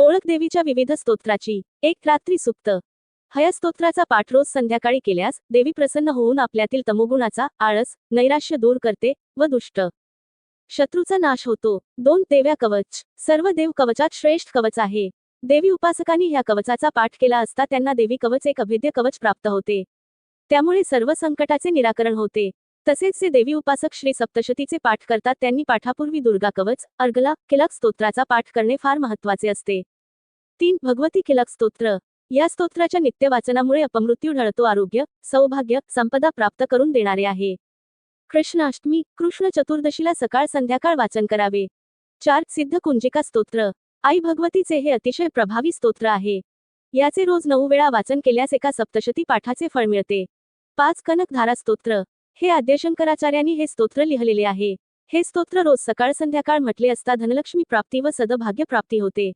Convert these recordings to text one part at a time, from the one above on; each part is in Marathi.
ओळख देवीच्या विविध स्तोत्राची. एक रात्री सुप्त. हया स्तोत्राचा पाठ रोज संध्याकाळी केल्यास देवी प्रसन्न होऊन आपल्यातील तमोगुणाचा आळस नैराश्य दूर करते व दुष्ट. शत्रूचा नाश होतो. दोन देव्या कवच. सर्व देव कवचात श्रेष्ठ कवच आहे. देवी उपासकांनी ह्या कवचाचा पाठ केला असता त्यांना देवी कवच एक अभेद्य कवच प्राप्त होते. त्यामुळे सर्व संकटाचे निराकरण होते. तसेच जे देवी उपासक श्री सप्तशतीचे पाठ करतात त्यांनी पाठापूर्वी दुर्गा कवच अर्गला किलक स्तोत्राचा पाठ करणे फार महत्त्वाचे असते. तीन भगवती किलक स्तोत्र. या स्तोत्राच्या नित्य वाचनामुळे अपमृत्यू ढळतो आरोग्य सौभाग्य संपदा प्राप्त करून देणारे आहे. कृष्णाष्टमी कृष्ण चतुर्दशीला सकाळ संध्याकाळ वाचन करावे. चार सिद्ध कुंजिका स्तोत्र. आई भगवतीचे हे अतिशय प्रभावी स्तोत्र आहे. याचे रोज नऊ वेळा वाचन केल्यास एका सप्तशती पाठाचे फळ मिळते. पाच कनकधारा स्तोत्र. हे आद्यशंकराचार्यांनी हे स्तोत्र लिहिलेले आहे. हे स्तोत्र रोज सकाळ संध्याकाळ म्हटले असता धनलक्ष्मी प्राप्ती व सदभाग्य प्राप्ती होते.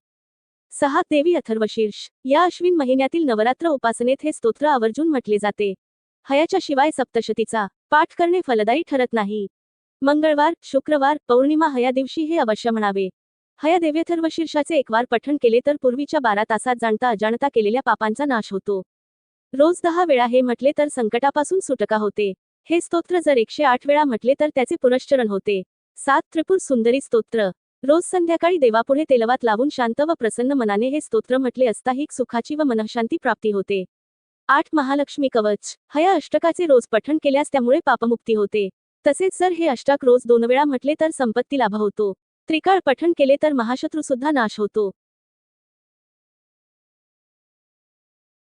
सहा देवी अथर्वशीर्ष. या अश्विन महिन्यातील नवरात्र उपासनेत हे स्तोत्र आवर्जून म्हटले जाते. हयाच्या शिवाय सप्तशतीचा पाठ करणे फलदायी ठरत नाही. मंगळवार शुक्रवार पौर्णिमा हया दिवशी हे अवश्य म्हणावे. हया देव्यथर्वशीर्षाचे एकवार पठण केले तर पूर्वीच्या बारा तासात जाणता अजाणता केलेल्या पापांचा नाश होतो. रोज दहा वेळा हे म्हटले तर संकटापासून सुटका होते. हे स्तोत्र जर एकशे आठ वेळा म्हटले तर त्याचे पुनश्चरण होते. सात त्रिपुर सुंदरी स्तोत्र. रोज संध्याकाळी देवापुढे तेलवात लावून शांत व प्रसन्न मनाने हे स्तोत्र म्हटले असता ही सुखाची व मनःशांती प्राप्ती होते. आठ महालक्ष्मी कवच. हया अष्टकाचे रोज पठण केल्यास त्यामुळे पापमुक्ती होते. तसेच जर हे अष्टक रोज दोन वेळा म्हटले तर संपत्ती लाभ होतो. त्रिकाळ पठण केले तर महाशत्रू सुद्धा नाश होतो.